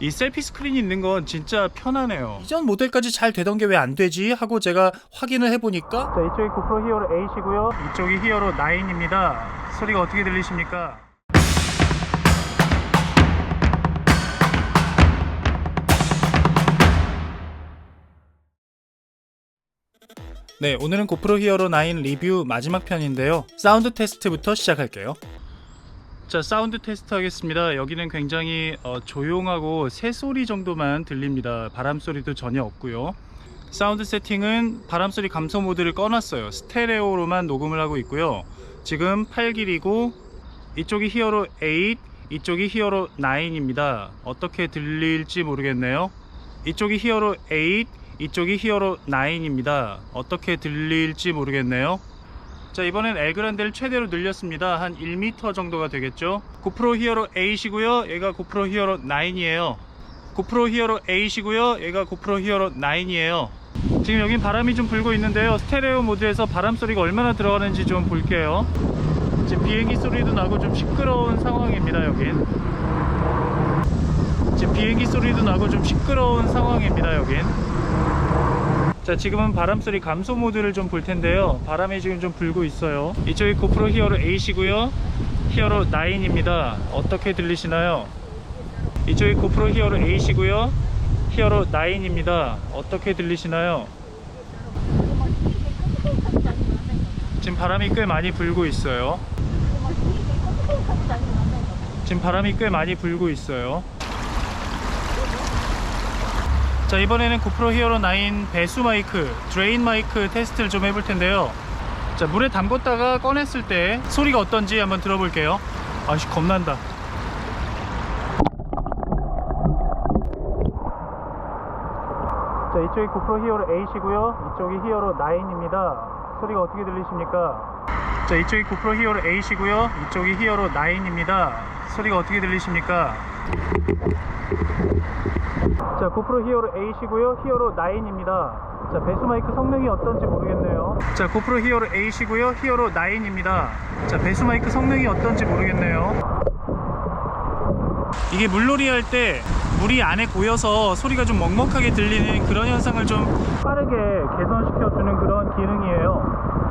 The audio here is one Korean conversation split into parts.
이 셀피 스크린이 있는 건 진짜 편하네요. 이전 모델까지 잘 되던 게 왜 안 되지 하고 제가 확인을 해보니까 자 이쪽이 고프로 히어로 8이고요. 이쪽이 히어로 9입니다. 소리가 어떻게 들리십니까? 네, 오늘은 고프로 히어로 9 리뷰 마지막 편인데요. 사운드 테스트부터 시작할게요. 자, 사운드 테스트 하겠습니다. 여기는 굉장히 어, 조용하고 새소리 정도만 들립니다. 바람 소리도 전혀 없고요. 사운드 세팅은 바람 소리 감소 모드를 꺼놨어요. 스테레오로만 녹음을 하고 있고요. 지금 8길이고 이쪽이 히어로 8, 이쪽이 히어로 9입니다. 어떻게 들릴지 모르겠네요. 이쪽이 히어로 8, 이쪽이 히어로 9입니다. 어떻게 들릴지 모르겠네요. 자 이번엔 엘그란데를 최대로 늘렸습니다. 한 1m 정도가 되겠죠. 고프로 히어로 8이고요. 얘가 고프로 히어로 9이에요. 고프로 히어로 8이고요. 얘가 고프로 히어로 9이에요. 지금 여긴 바람이 좀 불고 있는데요. 스테레오 모드에서 바람 소리가 얼마나 들어가는지 좀 볼게요. 지금 비행기 소리도 나고 좀 시끄러운 상황입니다. 여긴. 지금 비행기 소리도 나고 좀 시끄러운 상황입니다. 여긴. 자 지금은 바람소리 감소 모드를 좀 볼 텐데요. 바람이 지금 좀 불고 있어요. 이쪽이 고프로 히어로 8이고요. 히어로 9입니다. 어떻게 들리시나요? 이쪽이 고프로 히어로 8이고요. 히어로 9입니다. 어떻게 들리시나요? 지금 바람이 꽤 많이 불고 있어요. 지금 바람이 꽤 많이 불고 있어요 자 이번에는 고프로 히어로 9 배수 마이크 드레인 마이크 테스트를 좀 해볼 텐데요. 자 물에 담궜다가 꺼냈을 때 소리가 어떤지 한번 들어볼게요. 아씨 겁난다. 자 이쪽이 고프로 히어로 8이고요. 이쪽이 히어로 9입니다. 소리가 어떻게 들리십니까? 자 이쪽이 고프로 히어로 8이고요. 이쪽이 히어로 9입니다. 소리가 어떻게 들리십니까 자 고프로 히어로 8이고요. 히어로 9입니다. 자 배수 마이크 성능이 어떤지 모르겠네요. 자 고프로 히어로 8이고요. 히어로 9입니다. 자 배수 마이크 성능이 어떤지 모르겠네요. 이게 물놀이 할 때 물이 안에 고여서 소리가 좀 먹먹하게 들리는 그런 현상을 좀 빠르게 개선시켜주는 그런 기능이에요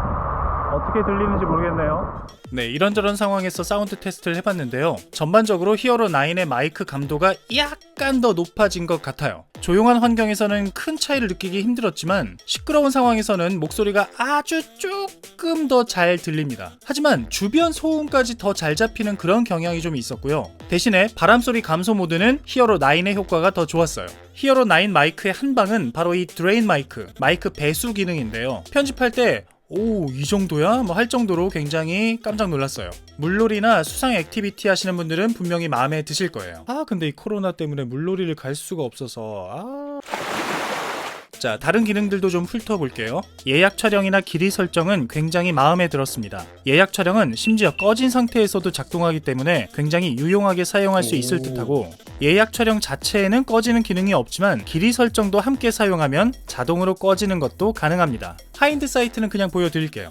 어떻게 들리는지 모르겠네요. 네, 이런저런 상황에서 사운드 테스트를 해봤는데요. 전반적으로 히어로 9의 마이크 감도가 약간 더 높아진 것 같아요. 조용한 환경에서는 큰 차이를 느끼기 힘들었지만 시끄러운 상황에서는 목소리가 아주 조금 더 잘 들립니다. 하지만 주변 소음까지 더 잘 잡히는 그런 경향이 좀 있었고요. 대신에 바람소리 감소 모드는 히어로 9의 효과가 더 좋았어요. 히어로 9 마이크의 한 방은 바로 이 드레인 마이크, 마이크 배수 기능인데요. 편집할 때 오, 이 정도야? 뭐 할 정도로 굉장히 깜짝 놀랐어요. 물놀이나 수상 액티비티 하시는 분들은 분명히 마음에 드실 거예요. 아, 근데 이 코로나 때문에 물놀이를 갈 수가 없어서, 아. 자, 다른 기능들도 좀 훑어볼게요. 예약 촬영이나 길이 설정은 굉장히 마음에 들었습니다. 예약 촬영은 심지어 꺼진 상태에서도 작동하기 때문에 굉장히 유용하게 사용할 수 있을 듯하고 예약 촬영 자체에는 꺼지는 기능이 없지만 길이 설정도 함께 사용하면 자동으로 꺼지는 것도 가능합니다. 하인드 사이트는 그냥 보여드릴게요.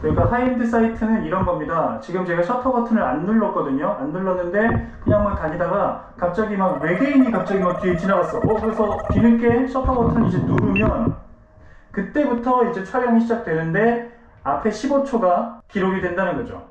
그러니까 하인드 사이트는 이런 겁니다. 지금 제가 셔터 버튼을 안 눌렀거든요. 안 눌렀는데 그냥 막 다니다가 갑자기 막 외계인이 갑자기 막 뒤에 지나갔어. 어 그래서 뒤늦게 셔터 버튼 이제 누르면 그때부터 이제 촬영이 시작되는데 앞에 15초가 기록이 된다는 거죠.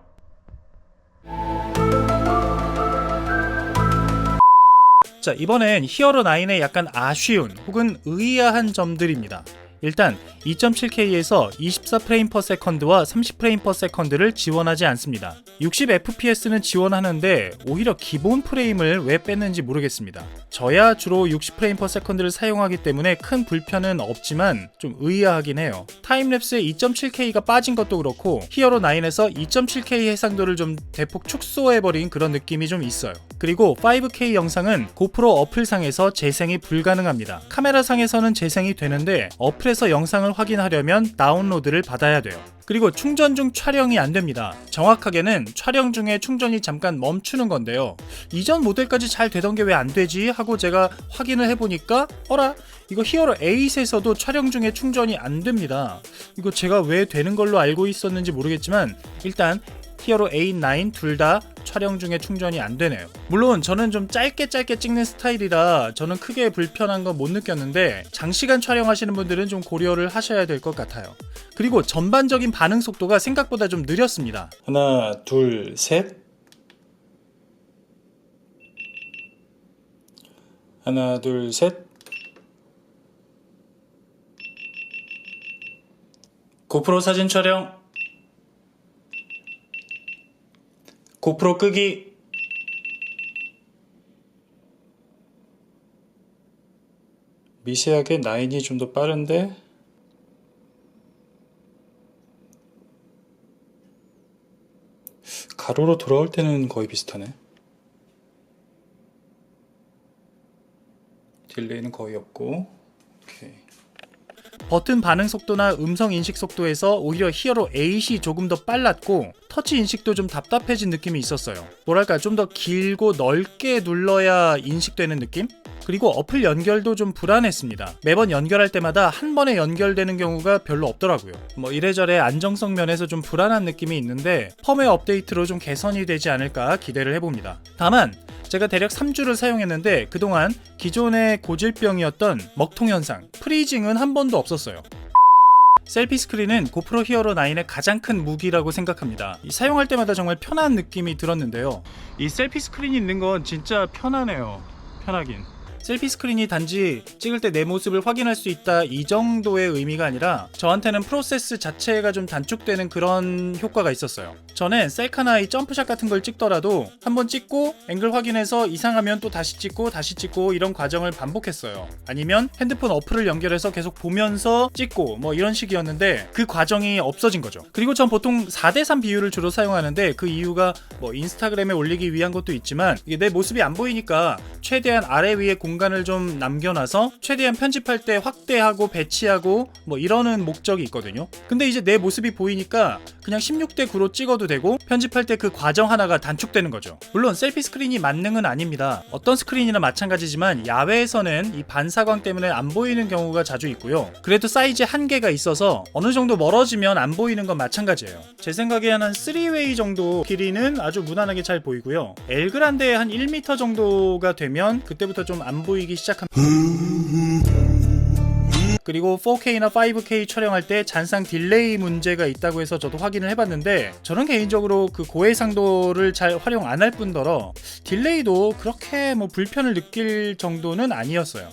자 이번엔 히어로 9의 약간 아쉬운 혹은 의아한 점들입니다. 일단 2.7K에서 24프레임 퍼 세컨드와 30프레임 퍼 세컨드를 지원하지 않습니다. 60fps는 지원하는데 오히려 기본 프레임을 왜 뺐는지 모르겠습니다. 저야 주로 60프레임 퍼 세컨드를 사용하기 때문에 큰 불편은 없지만 좀 의아하긴 해요. 타임랩스에 2.7K가 빠진 것도 그렇고 히어로 9에서 2.7K 해상도를 좀 대폭 축소해버린 그런 느낌이 좀 있어요. 그리고 5K 영상은 고프로 어플상에서 재생이 불가능합니다. 카메라상에서는 재생이 되는데 어플 에서 영상을 확인하려면 다운로드를 받아야 돼요. 그리고 충전 중 촬영이 안 됩니다. 정확하게는 촬영 중에 충전이 잠깐 멈추는 건데요. 이전 모델까지 잘 되던 게 왜 안 되지 하고 제가 확인을 해보니까 어라 이거 히어로 8에서도 촬영 중에 충전이 안 됩니다. 이거 제가 왜 되는 걸로 알고 있었는지 모르겠지만 일단 히어로 8, 9둘 다 촬영 중에 충전이 안 되네요. 물론 저는 좀 짧게 짧게 찍는 스타일이라 저는 크게 불편한 건 못 느꼈는데 장시간 촬영하시는 분들은 좀 고려를 하셔야 될 것 같아요. 그리고 전반적인 반응 속도가 생각보다 좀 느렸습니다. 하나, 둘, 셋. 하나, 둘, 셋. 고프로 사진 촬영. 고프로 끄기. 미세하게 나인이 좀 더 빠른데 가로로 돌아올 때는 거의 비슷하네. 딜레이는 거의 없고. 버튼 반응 속도나 음성 인식 속도에서 오히려 히어로 8이 조금 더 빨랐고 터치 인식도 좀 답답해진 느낌이 있었어요. 뭐랄까 좀 더 길고 넓게 눌러야 인식되는 느낌? 그리고 어플 연결도 좀 불안했습니다. 매번 연결할 때마다 한 번에 연결되는 경우가 별로 없더라고요. 뭐 이래저래 안정성 면에서 좀 불안한 느낌이 있는데 펌웨어 업데이트로 좀 개선이 되지 않을까 기대를 해봅니다. 다만 제가 대략 3주를 사용했는데 그동안 기존의 고질병이었던 먹통 현상, 프리징은 한 번도 없었어요. 셀피 스크린은 고프로 히어로 9의 가장 큰 무기라고 생각합니다. 이 사용할 때마다 정말 편한 느낌이 들었는데요. 이 셀피 스크린이 있는 건 진짜 편하네요. 편하긴. 셀피 스크린이 단지 찍을 때 내 모습을 확인할 수 있다 이 정도의 의미가 아니라 저한테는 프로세스 자체가 좀 단축되는 그런 효과가 있었어요. 전엔 셀카나 이 점프샷 같은 걸 찍더라도 한번 찍고 앵글 확인해서 이상하면 또 다시 찍고 다시 찍고 이런 과정을 반복했어요. 아니면 핸드폰 어플을 연결해서 계속 보면서 찍고 뭐 이런 식이었는데 그 과정이 없어진 거죠. 그리고 전 보통 4대3 비율을 주로 사용하는데 그 이유가 뭐 인스타그램에 올리기 위한 것도 있지만 이게 내 모습이 안 보이니까 최대한 아래 위에 공 간을 좀 남겨놔서 최대한 편집할 때 확대하고 배치하고 뭐 이러는 목적이 있거든요. 근데 이제 내 모습이 보이니까 그냥 16대 9로 찍어도 되고 편집할 때 그 과정 하나가 단축되는 거죠. 물론 셀피 스크린이 만능은 아닙니다. 어떤 스크린이나 마찬가지지만 야외에서는 이 반사광 때문에 안 보이는 경우가 자주 있고요. 그래도 사이즈 한계가 있어서 어느 정도 멀어지면 안 보이는 건 마찬가지예요. 제 생각에 한 3웨이 정도 길이는 아주 무난하게 잘 보이고요. 엘그란데 한 1m 정도가 되면 그때부터 좀안 보이기 시작합니다. 그리고 4K나 5K 촬영할 때 잔상 딜레이 문제가 있다고 해서 저도 확인을 해봤는데 저는 개인적으로 그 고해상도를 잘 활용 안 할 뿐더러 딜레이도 그렇게 뭐 불편을 느낄 정도는 아니었어요.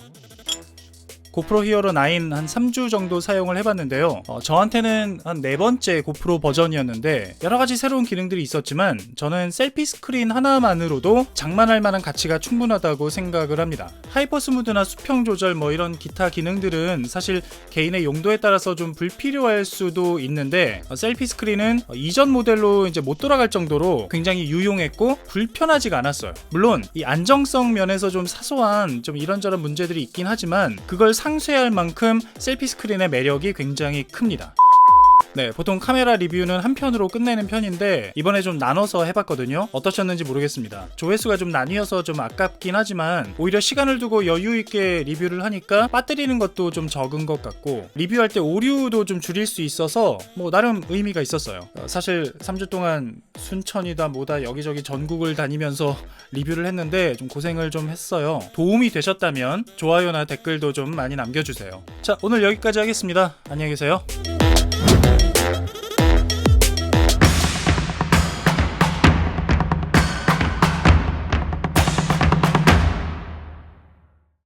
고프로 히어로 9 한 3주 정도 사용을 해봤는데요. 어, 저한테는 한 네 번째 고프로 버전이었는데 여러 가지 새로운 기능들이 있었지만 저는 셀피 스크린 하나만으로도 장만할 만한 가치가 충분하다고 생각을 합니다. 하이퍼 스무드나 수평 조절 뭐 이런 기타 기능들은 사실 개인의 용도에 따라서 좀 불필요할 수도 있는데 어, 셀피 스크린은 어, 이전 모델로 이제 못 돌아갈 정도로 굉장히 유용했고 불편하지가 않았어요. 물론 이 안정성 면에서 좀 사소한 좀 이런저런 문제들이 있긴 하지만 그걸 상쇄할 만큼 셀피 스크린의 매력이 굉장히 큽니다. 네, 보통 카메라 리뷰는 한 편으로 끝내는 편인데 이번에 좀 나눠서 해봤거든요. 어떠셨는지 모르겠습니다. 조회수가 좀 나뉘어서 좀 아깝긴 하지만 오히려 시간을 두고 여유 있게 리뷰를 하니까 빠뜨리는 것도 좀 적은 것 같고 리뷰할 때 오류도 좀 줄일 수 있어서 뭐 나름 의미가 있었어요. 어, 사실 3주 동안 순천이다 뭐다 여기저기 전국을 다니면서 리뷰를 했는데 좀 고생을 좀 했어요. 도움이 되셨다면 좋아요나 댓글도 좀 많이 남겨주세요. 자, 오늘 여기까지 하겠습니다. 안녕히 계세요.